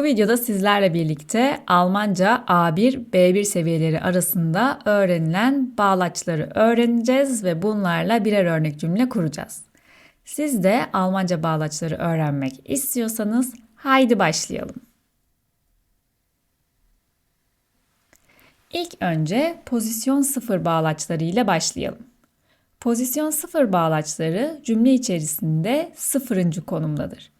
Bu videoda sizlerle birlikte Almanca A1, B1 seviyeleri arasında öğrenilen bağlaçları öğreneceğiz ve bunlarla birer örnek cümle kuracağız. Siz de Almanca bağlaçları öğrenmek istiyorsanız haydi başlayalım. İlk önce pozisyon sıfır bağlaçları ile başlayalım. Pozisyon sıfır bağlaçları cümle içerisinde sıfırıncı konumdadır.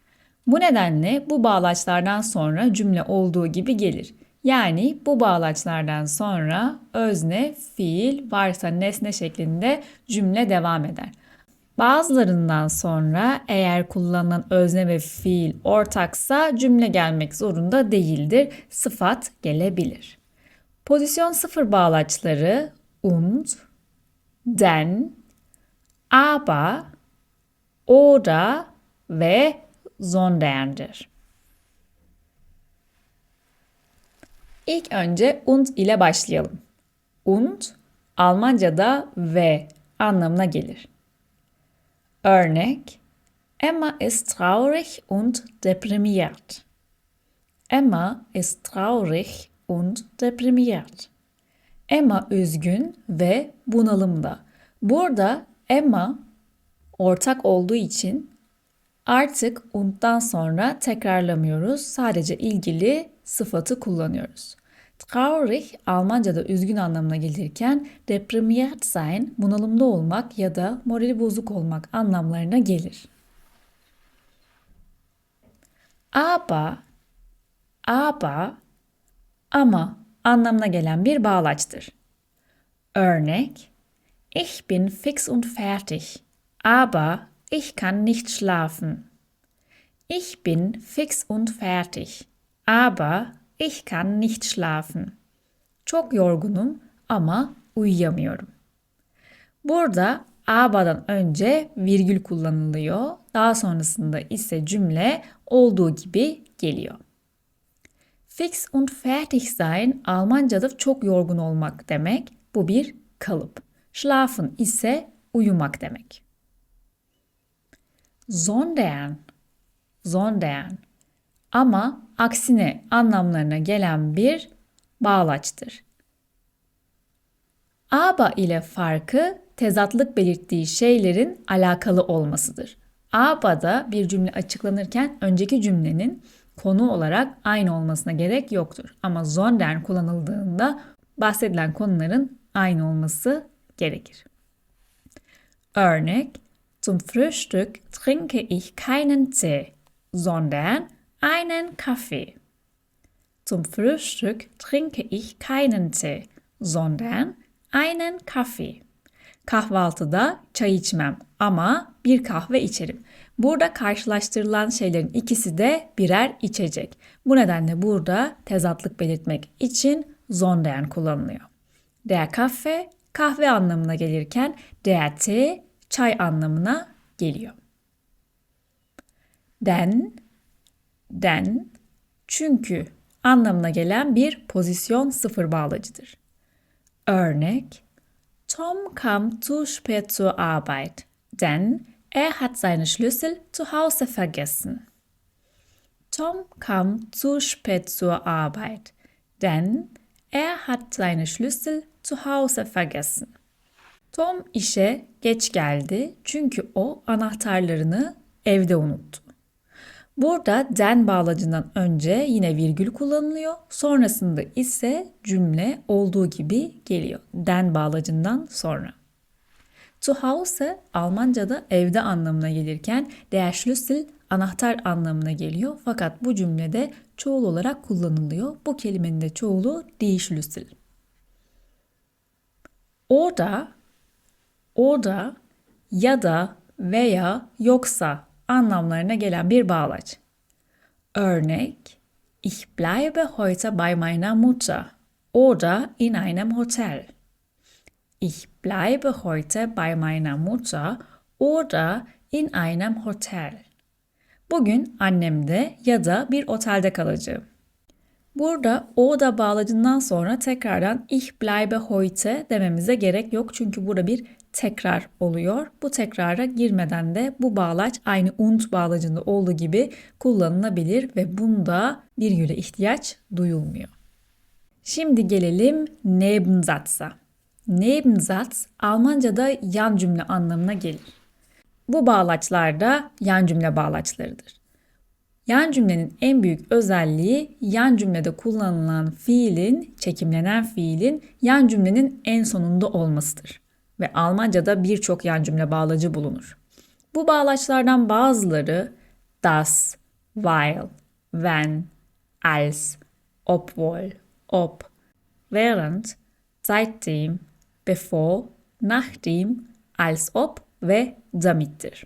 Bu nedenle bu bağlaçlardan sonra cümle olduğu gibi gelir. Yani bu bağlaçlardan sonra özne, fiil, varsa nesne şeklinde cümle devam eder. Bazılarından sonra eğer kullanılan özne ve fiil ortaksa cümle gelmek zorunda değildir. Sıfat gelebilir. Pozisyon sıfır bağlaçları und, den, aber, oder ve sondern'dir. İlk önce und ile başlayalım. Und Almanca'da ve anlamına gelir. Örnek Emma ist traurig und deprimiert. Emma ist traurig und deprimiert. Emma üzgün ve bunalımda. Burada Emma ortak olduğu için Artık und'dan sonra tekrarlamıyoruz. Sadece ilgili sıfatı kullanıyoruz. Traurig Almanca'da üzgün anlamına gelirken deprimiert sein bunalımda olmak ya da morali bozuk olmak anlamlarına gelir. Aber aber ama anlamına gelen bir bağlaçtır. Örnek Ich bin fix und fertig, aber Ich kann nicht schlafen. Ich bin fix und fertig. Aber ich kann nicht schlafen. Çok yorgunum ama uyuyamıyorum. Burada abadan önce virgül kullanılıyor. Daha sonrasında ise cümle olduğu gibi geliyor. Fix und fertig sein Almanca'da çok yorgun olmak demek. Bu bir kalıp. Schlafen ise uyumak demek sondern, sondern ama aksine anlamlarına gelen bir bağlaçtır. Aba ile farkı tezatlık belirttiği şeylerin alakalı olmasıdır. Aba'da bir cümle açıklanırken önceki cümlenin konu olarak aynı olmasına gerek yoktur. Ama sondern kullanıldığında bahsedilen konuların aynı olması gerekir. Örnek Zum Frühstück trinke ich keinen Tee, sondern einen Kaffee. Zum Frühstück trinke ich keinen Tee, sondern einen Kaffee. Kahvaltıda çay içmem ama bir kahve içerim. Burada karşılaştırılan şeylerin ikisi de birer içecek. Bu nedenle burada tezatlık belirtmek için sondern kullanılıyor. Der Kaffee kahve anlamına gelirken der Tee çay anlamına geliyor. Den, den, çünkü anlamına gelen bir pozisyon sıfır bağlacıdır. Örnek, Tom kam zu spät zur Arbeit, denn er hat seine Schlüssel zu Hause vergessen. Tom kam zu spät zur Arbeit, denn er hat seine Schlüssel zu Hause vergessen. Tom işe geç geldi çünkü o anahtarlarını evde unuttu. Burada den bağlacından önce yine virgül kullanılıyor. Sonrasında ise cümle olduğu gibi geliyor. Den bağlacından sonra. Zu Hause Almanca'da evde anlamına gelirken der Schlüssel anahtar anlamına geliyor. Fakat bu cümlede çoğul olarak kullanılıyor. Bu kelimenin de çoğulu die Schlüssel. Orada Orada ya da veya yoksa anlamlarına gelen bir bağlaç. Örnek Ich bleibe heute bei meiner Mutter oder in einem Hotel. Ich bleibe heute bei meiner Mutter oder in einem Hotel. Bugün annemde ya da bir otelde kalacağım. Burada o da bağlacından sonra tekrardan ich bleibe heute dememize gerek yok. Çünkü burada bir tekrar oluyor. Bu tekrara girmeden de bu bağlaç aynı und bağlacında olduğu gibi kullanılabilir ve bunda virgüle ihtiyaç duyulmuyor. Şimdi gelelim Nebensatz'a. Nebensatz Almanca'da yan cümle anlamına gelir. Bu bağlaçlar da yan cümle bağlaçlarıdır. Yan cümlenin en büyük özelliği yan cümlede kullanılan fiilin, çekimlenen fiilin yan cümlenin en sonunda olmasıdır. Ve Almanca'da birçok yan cümle bağlacı bulunur. Bu bağlaçlardan bazıları das, weil, wenn, als, obwohl, ob, während, seitdem, bevor, nachdem, als ob ve damittir.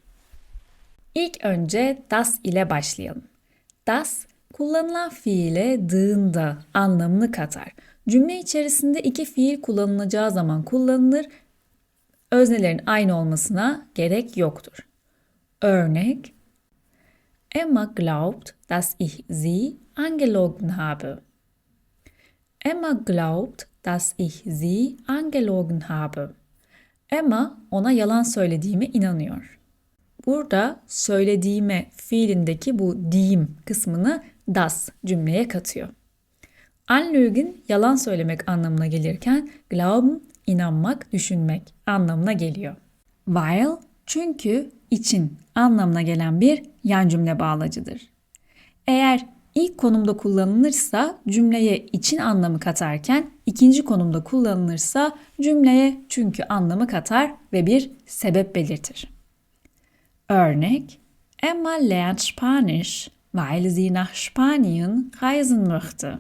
İlk önce das ile başlayalım. Das kullanılan fiile dığında anlamını katar. Cümle içerisinde iki fiil kullanılacağı zaman kullanılır. Öznelerin aynı olmasına gerek yoktur. Örnek Emma glaubt, dass ich sie angelogen habe. Emma glaubt, dass ich sie angelogen habe. Emma ona yalan söylediğime inanıyor. Burada söylediğime fiilindeki bu diyim kısmını das cümleye katıyor. Anlügen yalan söylemek anlamına gelirken glauben inanmak, düşünmek anlamına geliyor. Weil çünkü için anlamına gelen bir yan cümle bağlacıdır. Eğer ilk konumda kullanılırsa cümleye için anlamı katarken ikinci konumda kullanılırsa cümleye çünkü anlamı katar ve bir sebep belirtir. Örnek Emma lernt Spanisch, weil sie nach Spanien reisen möchte.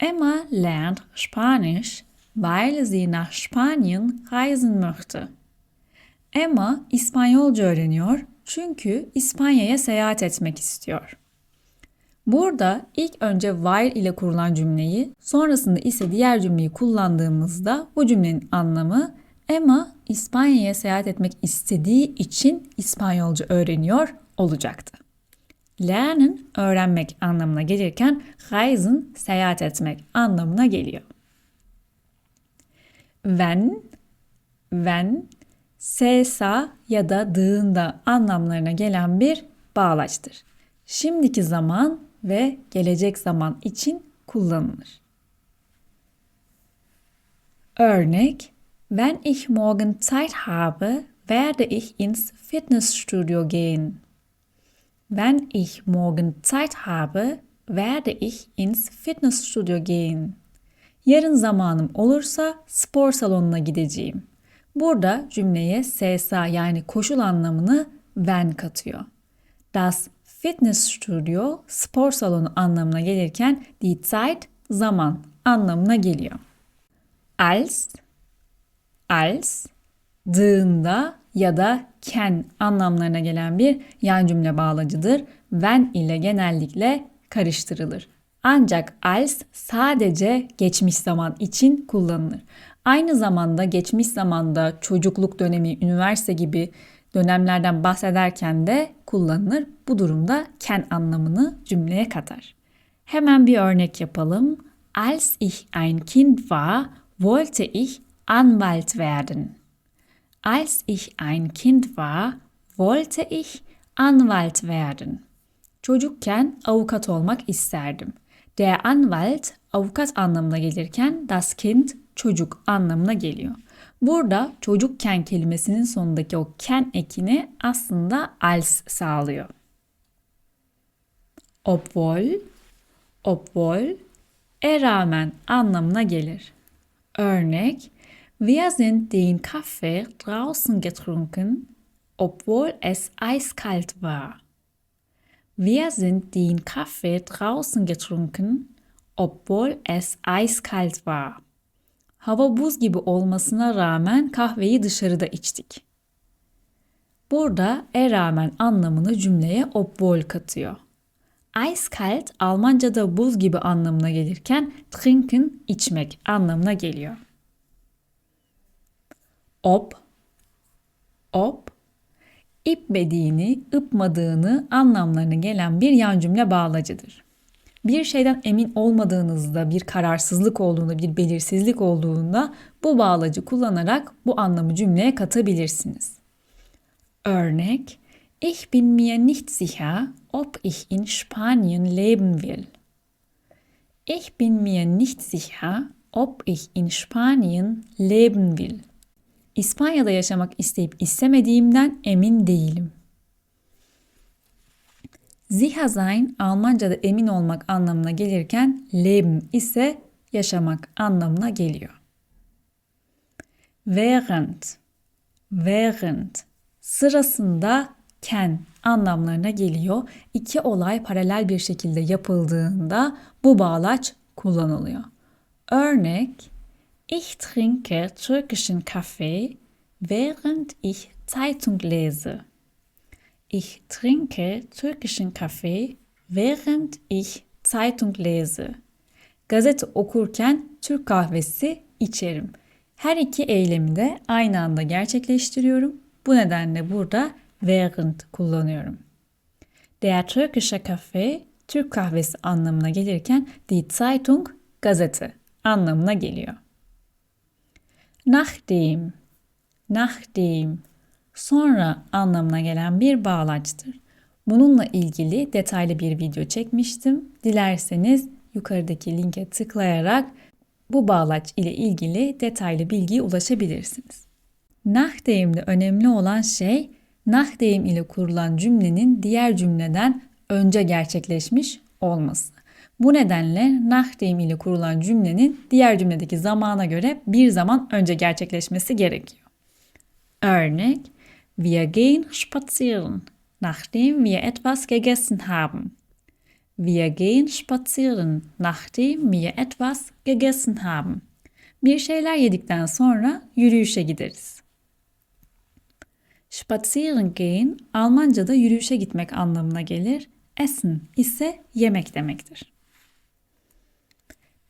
Emma lernt Spanisch, weil sie nach Spanien reisen möchte. Emma İspanyolca öğreniyor çünkü İspanya'ya seyahat etmek istiyor. Burada ilk önce while ile kurulan cümleyi, sonrasında ise diğer cümleyi kullandığımızda bu cümlenin anlamı Emma İspanya'ya seyahat etmek istediği için İspanyolca öğreniyor olacaktı. Lernen öğrenmek anlamına gelirken reisen seyahat etmek anlamına geliyor. Wenn, when, sesa ya da dığında anlamlarına gelen bir bağlaçtır. Şimdiki zaman ve gelecek zaman için kullanılır. Örnek Wenn ich morgen Zeit habe, werde ich ins Fitnessstudio gehen. Wenn ich morgen Zeit habe, werde ich ins Fitnessstudio gehen. Yarın zamanım olursa spor salonuna gideceğim. Burada cümleye SSA yani koşul anlamını when katıyor. Das Fitnessstudio spor salonu anlamına gelirken die Zeit zaman anlamına geliyor. Als als dığında ya da ken anlamlarına gelen bir yan cümle bağlacıdır. When ile genellikle karıştırılır. Ancak als sadece geçmiş zaman için kullanılır. Aynı zamanda geçmiş zamanda çocukluk dönemi, üniversite gibi dönemlerden bahsederken de kullanılır. Bu durumda ken anlamını cümleye katar. Hemen bir örnek yapalım. Als ich ein Kind war, wollte ich Anwalt werden. Als ich ein Kind war, wollte ich Anwalt werden. Çocukken avukat olmak isterdim. Der Anwalt avukat anlamına gelirken das Kind çocuk anlamına geliyor. Burada çocukken kelimesinin sonundaki o ken ekini aslında als sağlıyor. Obwohl, obwohl, e rağmen anlamına gelir. Örnek, wir sind den Kaffee draußen getrunken, obwohl es eiskalt war. Wir sind den Kaffee draußen getrunken, obwohl es eiskalt war. Hava buz gibi olmasına rağmen kahveyi dışarıda içtik. Burada e rağmen anlamını cümleye obwohl katıyor. Eiskalt Almanca'da buz gibi anlamına gelirken trinken içmek anlamına geliyor. Ob, ob, ipmediğini, ıpmadığını anlamlarına gelen bir yan cümle bağlacıdır. Bir şeyden emin olmadığınızda, bir kararsızlık olduğunda, bir belirsizlik olduğunda bu bağlacı kullanarak bu anlamı cümleye katabilirsiniz. Örnek Ich bin mir nicht sicher, ob ich in Spanien leben will. Ich bin mir nicht sicher, ob ich in Spanien leben will. İspanya'da yaşamak isteyip istemediğimden emin değilim. Sicher sein Almanca'da emin olmak anlamına gelirken leben ise yaşamak anlamına geliyor. Während, während sırasında ken anlamlarına geliyor. İki olay paralel bir şekilde yapıldığında bu bağlaç kullanılıyor. Örnek Ich trinke türkischen Kaffee, während ich Zeitung lese. Ich trinke türkischen Kaffee, während ich Zeitung lese. Gazete okurken Türk kahvesi içerim. Her iki eylemi de aynı anda gerçekleştiriyorum. Bu nedenle burada während kullanıyorum. Der türkische Kaffee Türk kahvesi anlamına gelirken die Zeitung gazete anlamına geliyor. Nachdem, nachdem sonra anlamına gelen bir bağlaçtır. Bununla ilgili detaylı bir video çekmiştim. Dilerseniz yukarıdaki linke tıklayarak bu bağlaç ile ilgili detaylı bilgiye ulaşabilirsiniz. Nachdem'de önemli olan şey Nachdem ile kurulan cümlenin diğer cümleden önce gerçekleşmiş olması. Bu nedenle nachdem ile kurulan cümlenin diğer cümledeki zamana göre bir zaman önce gerçekleşmesi gerekiyor. Örnek Wir gehen spazieren, nachdem wir etwas gegessen haben. Wir gehen spazieren, nachdem wir etwas gegessen haben. Bir şeyler yedikten sonra yürüyüşe gideriz. Spazieren gehen Almanca'da yürüyüşe gitmek anlamına gelir. Essen ise yemek demektir.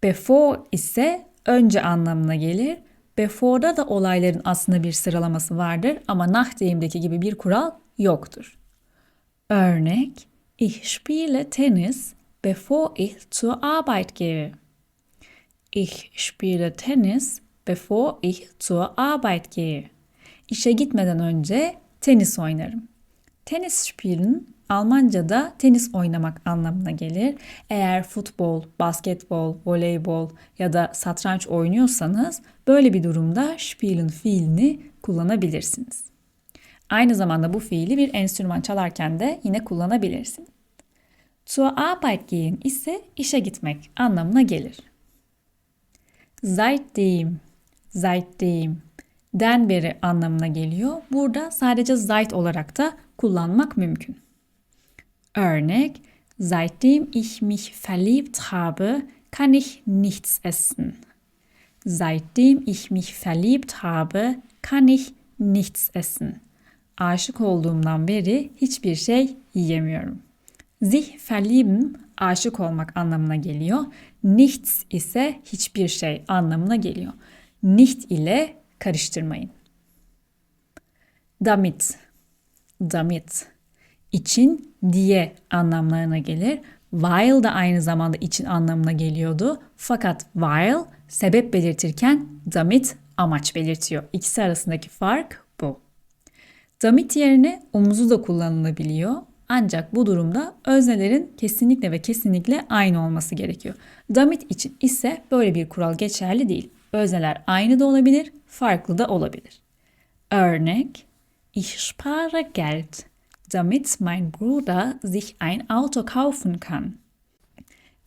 Before ise önce anlamına gelir. Before'da da olayların aslında bir sıralaması vardır ama nachdem'deki gibi bir kural yoktur. Örnek Ich spiele Tennis, bevor ich zur Arbeit gehe. Ich spiele Tennis, bevor ich zur Arbeit gehe. İşe gitmeden önce tenis oynarım. Tenis spielen Almanca'da tenis oynamak anlamına gelir. Eğer futbol, basketbol, voleybol ya da satranç oynuyorsanız böyle bir durumda spielen fiilini kullanabilirsiniz. Aynı zamanda bu fiili bir enstrüman çalarken de yine kullanabilirsiniz. Zur Arbeit gehen ise işe gitmek anlamına gelir. Seitdem, seitdem den beri anlamına geliyor. Burada sadece seit olarak da kullanmak mümkün. Örnek Seitdem ich mich verliebt habe, kann ich nichts essen. Seitdem ich mich verliebt habe, kann ich nichts essen. Aşık olduğumdan beri hiçbir şey yiyemiyorum. Sich verlieben aşık olmak anlamına geliyor. Nichts ise hiçbir şey anlamına geliyor. Nicht ile karıştırmayın. Damit. Damit için diye anlamlarına gelir. While da aynı zamanda için anlamına geliyordu. Fakat while sebep belirtirken damit amaç belirtiyor. İkisi arasındaki fark bu. Damit yerine umuzu da kullanılabiliyor. Ancak bu durumda öznelerin kesinlikle ve kesinlikle aynı olması gerekiyor. Damit için ise böyle bir kural geçerli değil. Özneler aynı da olabilir, farklı da olabilir. Örnek Ich spare Geld damit mein Bruder sich ein Auto kaufen kann.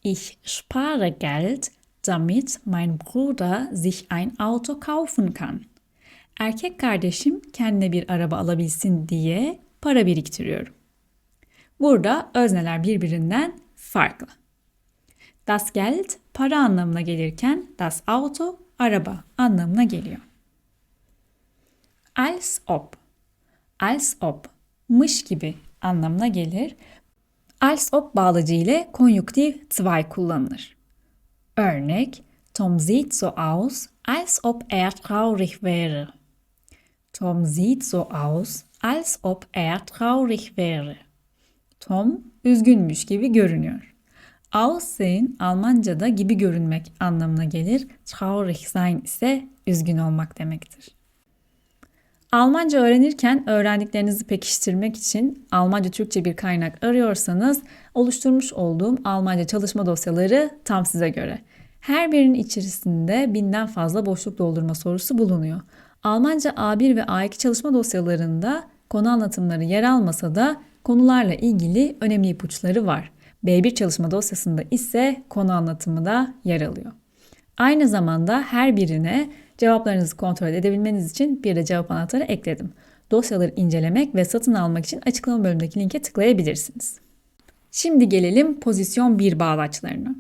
Ich spare Geld, damit mein Bruder sich ein Auto kaufen kann. Erkek kardeşim kendine bir araba alabilsin diye para biriktiriyorum. Burada özneler birbirinden farklı. Das Geld para anlamına gelirken das Auto araba anlamına geliyor. Als ob. Als ob mış gibi anlamına gelir. Als ob bağlacı ile konjüktiv zwei kullanılır. Örnek Tom sieht so aus, als ob er traurig wäre. Tom sieht so aus, als ob er traurig wäre. Tom üzgünmüş gibi görünüyor. Aussehen Almanca'da gibi görünmek anlamına gelir. Traurig sein ise üzgün olmak demektir. Almanca öğrenirken öğrendiklerinizi pekiştirmek için Almanca Türkçe bir kaynak arıyorsanız oluşturmuş olduğum Almanca çalışma dosyaları tam size göre. Her birinin içerisinde binden fazla boşluk doldurma sorusu bulunuyor. Almanca A1 ve A2 çalışma dosyalarında konu anlatımları yer almasa da konularla ilgili önemli ipuçları var. B1 çalışma dosyasında ise konu anlatımı da yer alıyor. Aynı zamanda her birine cevaplarınızı kontrol edebilmeniz için bir de cevap anahtarı ekledim. Dosyaları incelemek ve satın almak için açıklama bölümündeki linke tıklayabilirsiniz. Şimdi gelelim pozisyon 1 bağlaçlarına.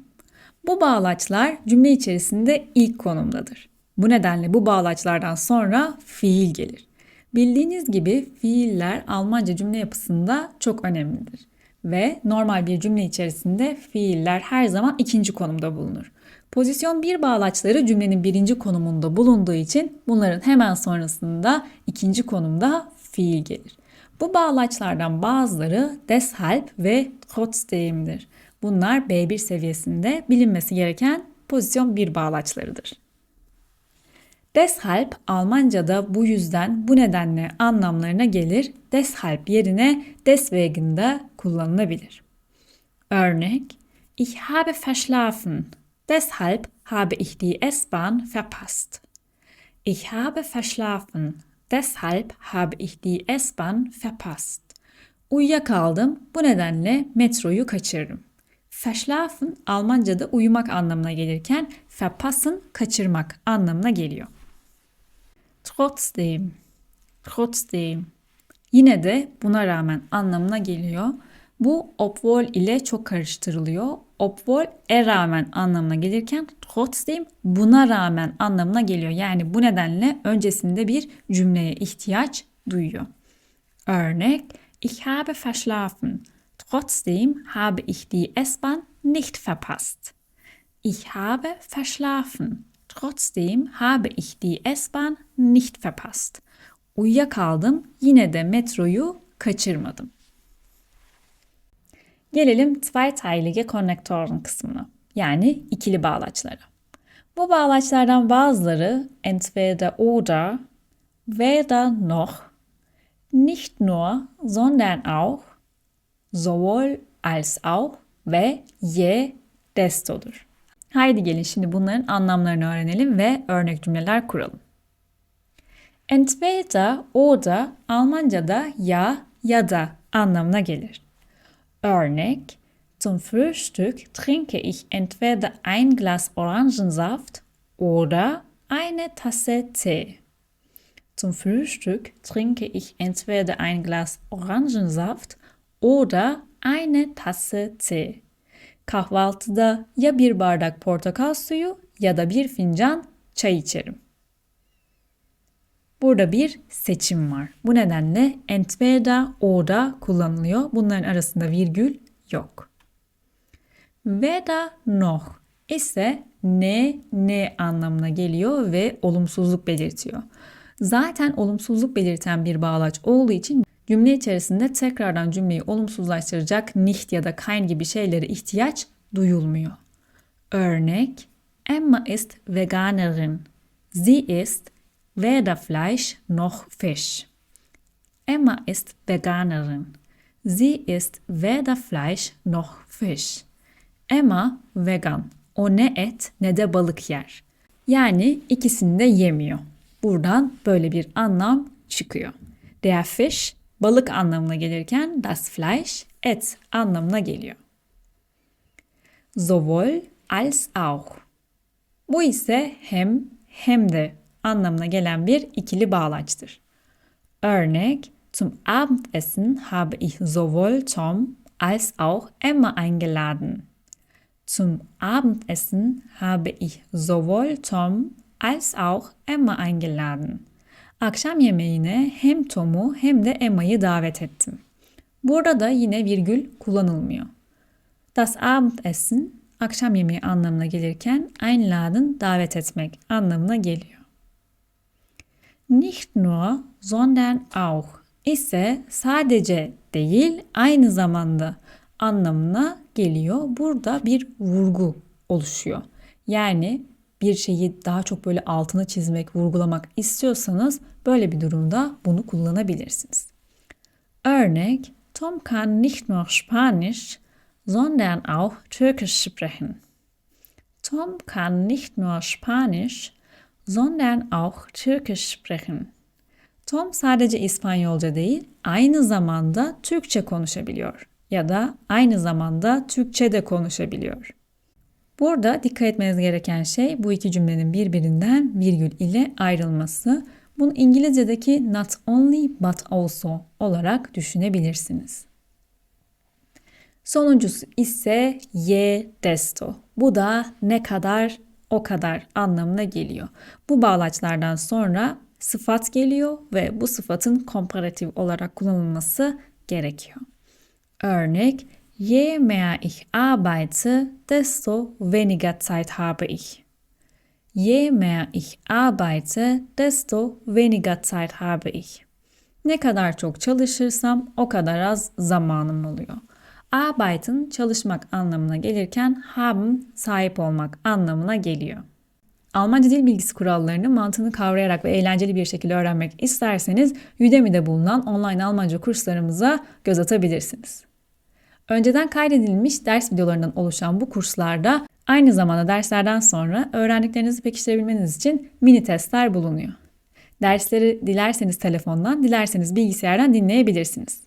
Bu bağlaçlar cümle içerisinde ilk konumdadır. Bu nedenle bu bağlaçlardan sonra fiil gelir. Bildiğiniz gibi fiiller Almanca cümle yapısında çok önemlidir. Ve normal bir cümle içerisinde fiiller her zaman ikinci konumda bulunur. Pozisyon 1 bağlaçları cümlenin birinci konumunda bulunduğu için bunların hemen sonrasında ikinci konumda fiil gelir. Bu bağlaçlardan bazıları deshalb ve trotzdem'dir. Bunlar B1 seviyesinde bilinmesi gereken pozisyon 1 bağlaçlarıdır. Deshalb Almanca'da bu yüzden bu nedenle anlamlarına gelir. Deshalb yerine deswegen de kullanılabilir. Örnek Ich habe verschlafen. Deshalb habe ich die S-Bahn verpasst. Ich habe verschlafen. Deshalb habe ich die S-Bahn verpasst. Uyuyakaldım. Bu nedenle metroyu kaçırdım. Verschlafen Almanca'da uyumak anlamına gelirken verpassen kaçırmak anlamına geliyor. Trotzdem, trotzdem. Yine de buna rağmen anlamına geliyor. Bu obwohl ile çok karıştırılıyor. Obwohl e rağmen anlamına gelirken trotzdem buna rağmen anlamına geliyor. Yani bu nedenle öncesinde bir cümleye ihtiyaç duyuyor. Örnek Ich habe verschlafen. Trotzdem habe ich die S-Bahn nicht verpasst. Ich habe verschlafen. Trotzdem habe ich die S-Bahn nicht verpasst. Uyuyakaldım, yine de metroyu kaçırmadım. Gelelim zweiteilige Konnektoren kısmına. Yani ikili bağlaçlara. Bu bağlaçlardan bazıları entweder oder, weder noch, nicht nur, sondern auch, sowohl als auch ve je destodur. Haydi gelin şimdi bunların anlamlarını öğrenelim ve örnek cümleler kuralım. Entweder oder Almanca'da ya ya da anlamına gelir. Örnek Zum Frühstück trinke ich entweder ein Glas Orangensaft oder eine Tasse Tee. Zum Frühstück trinke ich entweder ein Glas Orangensaft oder eine Tasse Tee. Kahvaltıda ya bir bardak portakal suyu ya da bir fincan çay içerim. Burada bir seçim var. Bu nedenle entweder oder kullanılıyor. Bunların arasında virgül yok. Weder noch ise ne ne anlamına geliyor ve olumsuzluk belirtiyor. Zaten olumsuzluk belirten bir bağlaç olduğu için cümle içerisinde tekrardan cümleyi olumsuzlaştıracak nicht ya da kein gibi şeylere ihtiyaç duyulmuyor. Örnek Emma ist Veganerin. Sie ist weder Fleisch noch Fisch. Emma ist Veganerin. Sie ist weder Fleisch noch Fisch. Emma vegan. O ne et ne de balık yer. Yani ikisini de yemiyor. Buradan böyle bir anlam çıkıyor. Der Fisch balık anlamına gelirken das Fleisch et anlamına geliyor. Sowohl als auch. Bu ise hem hem de anlamına gelen bir ikili bağlaçtır. Örnek Zum Abendessen habe ich sowohl Tom als auch Emma eingeladen. Zum Abendessen habe ich sowohl Tom als auch Emma eingeladen. Akşam yemeğine hem Tom'u hem de Emma'yı davet ettim. Burada da yine virgül kullanılmıyor. Das Abendessen akşam yemeği anlamına gelirken einladen davet etmek anlamına geliyor. Nicht nur, sondern auch ise sadece değil aynı zamanda anlamına geliyor. Burada bir vurgu oluşuyor. Yani bir şeyi daha çok böyle altını çizmek, vurgulamak istiyorsanız böyle bir durumda bunu kullanabilirsiniz. Örnek Tom kann nicht nur Spanisch, sondern auch Türkisch sprechen. Tom kann nicht nur Spanisch, sondern auch Türkisch sprechen. Tom sadece İspanyolca değil, aynı zamanda Türkçe konuşabiliyor ya da aynı zamanda Türkçe de konuşabiliyor. Burada dikkat etmeniz gereken şey bu iki cümlenin birbirinden virgül ile ayrılması. Bunu İngilizce'deki not only but also olarak düşünebilirsiniz. Sonuncusu ise ye desto. Bu da ne kadar o kadar anlamına geliyor. Bu bağlaçlardan sonra sıfat geliyor ve bu sıfatın komparatif olarak kullanılması gerekiyor. Örnek Je mehr ich arbeite, desto weniger Zeit habe ich. Je mehr ich arbeite, desto weniger Zeit habe ich. Ne kadar çok çalışırsam o kadar az zamanım oluyor. Arbeiten çalışmak anlamına gelirken haben sahip olmak anlamına geliyor. Almanca dil bilgisi kurallarını mantığını kavrayarak ve eğlenceli bir şekilde öğrenmek isterseniz Udemy'de bulunan online Almanca kurslarımıza göz atabilirsiniz. Önceden kaydedilmiş ders videolarından oluşan bu kurslarda aynı zamanda derslerden sonra öğrendiklerinizi pekiştirebilmeniz için mini testler bulunuyor. Dersleri dilerseniz telefondan, dilerseniz bilgisayardan dinleyebilirsiniz.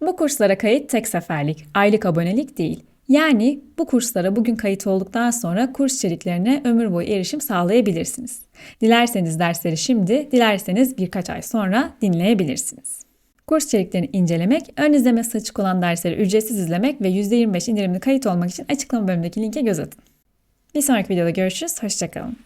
Bu kurslara kayıt tek seferlik, aylık abonelik değil. Yani bu kurslara bugün kayıt olduktan sonra kurs içeriklerine ömür boyu erişim sağlayabilirsiniz. Dilerseniz dersleri şimdi, dilerseniz birkaç ay sonra dinleyebilirsiniz. Kurs içeriklerini incelemek, ön izlemesi açık olan dersleri ücretsiz izlemek ve %25 indirimli kayıt olmak için açıklama bölümündeki linke göz atın. Bir sonraki videoda görüşürüz, hoşçakalın.